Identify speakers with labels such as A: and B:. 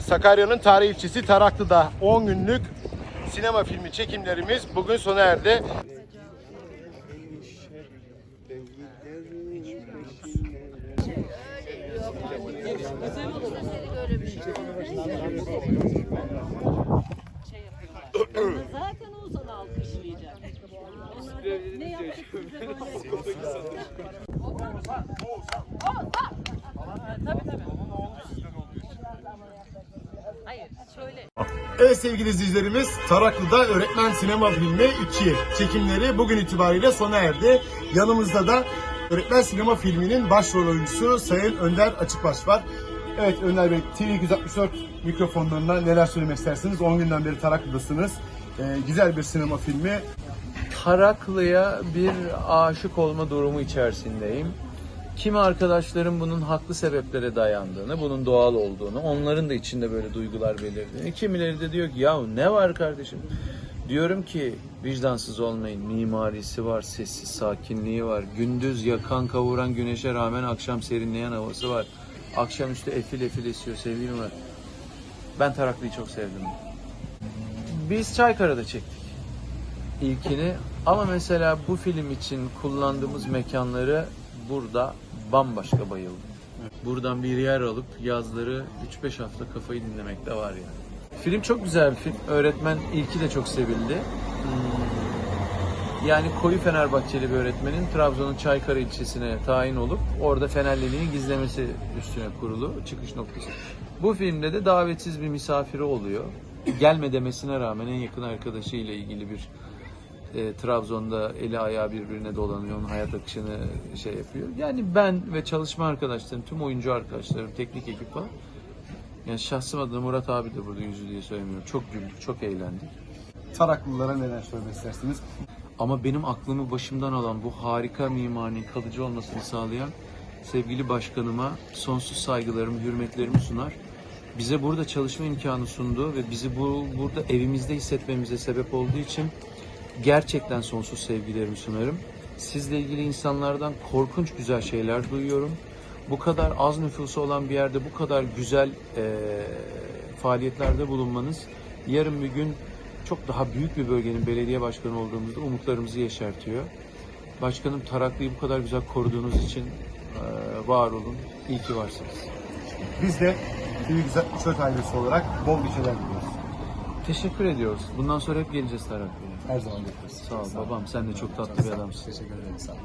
A: Sakarya'nın tarihi ilçesi Taraklı'da 10 günlük sinema filmi çekimlerimiz bugün sona erdi.
B: Zaten o sana alkışlayacak. Ne yaptık bize böyle. Hayır, şöyle.
A: Evet sevgili izleyicilerimiz Taraklı'da Öğretmen Sinema Filmi 2 çekimleri bugün itibariyle sona erdi. Yanımızda da Öğretmen Sinema Filmi'nin başrol oyuncusu Sayın Önder Açıkbaş var. Evet Önder Bey TV 264 mikrofonlarına neler söylemek istersiniz? 10 günden beri Taraklı'dasınız. Ee, güzel bir sinema filmi.
C: Taraklı'ya bir aşık olma durumu içerisindeyim. Kimi arkadaşlarım bunun haklı sebeplere dayandığını, bunun doğal olduğunu, onların da içinde böyle duygular belirdiğini. Kimileri de diyor ki ya ne var kardeşim? Diyorum ki vicdansız olmayın. Mimarisi var, sessiz sakinliği var. Gündüz yakan kavuran güneşe rağmen akşam serinleyen havası var. Akşamüstü efil efil esiyor sevgilim var. Ben Taraklı'yı çok sevdim. Biz Çaykara'da çektik ilkini ama mesela bu film için kullandığımız mekanları burada bambaşka bayıldım. Buradan bir yer alıp yazları 3-5 hafta kafayı dinlemek de var yani. Film çok güzel bir film. Öğretmen ilki de çok sevildi. Hmm, Yani koyu Fenerbahçeli bir öğretmenin Trabzon'un Çaykara ilçesine tayin olup orada Fenerliliğini gizlemesi üstüne kurulu çıkış noktası. Bu filmde de davetsiz bir misafiri oluyor. Gelme demesine rağmen en yakın arkadaşıyla ilgili bir e, Trabzon'da eli ayağı birbirine dolanıyor, onun hayat akışını şey yapıyor. Yani ben ve çalışma arkadaşlarım, tüm oyuncu arkadaşlarım, teknik ekip falan. Yani şahsım adına Murat abi de burada yüzü diye söylemiyorum. Çok güldük, çok eğlendik.
A: Taraklılara neler söylemek istersiniz?
C: Ama benim aklımı başımdan alan bu harika mimarinin kalıcı olmasını sağlayan sevgili başkanıma sonsuz saygılarımı, hürmetlerimi sunar. Bize burada çalışma imkanı sundu ve bizi bu burada evimizde hissetmemize sebep olduğu için gerçekten sonsuz sevgilerimi sunarım. Sizle ilgili insanlardan korkunç güzel şeyler duyuyorum. Bu kadar az nüfusu olan bir yerde bu kadar güzel eee, faaliyetlerde bulunmanız yarın bir gün çok daha büyük bir bölgenin belediye başkanı olduğumuzda umutlarımızı yeşertiyor. Başkanım Taraklı'yı bu kadar güzel koruduğunuz için eee, var olun. İyi ki varsınız.
A: Biz de TV 264 ailesi olarak bol gişeler diliyoruz.
C: Teşekkür ediyoruz. Bundan sonra hep geleceğiz Taraklı'ya.
A: Her zaman bekleriz.
C: Sağ ol babam. Sen de çok tatlı bir adamsın.
A: Teşekkür ederim. Sağ olun.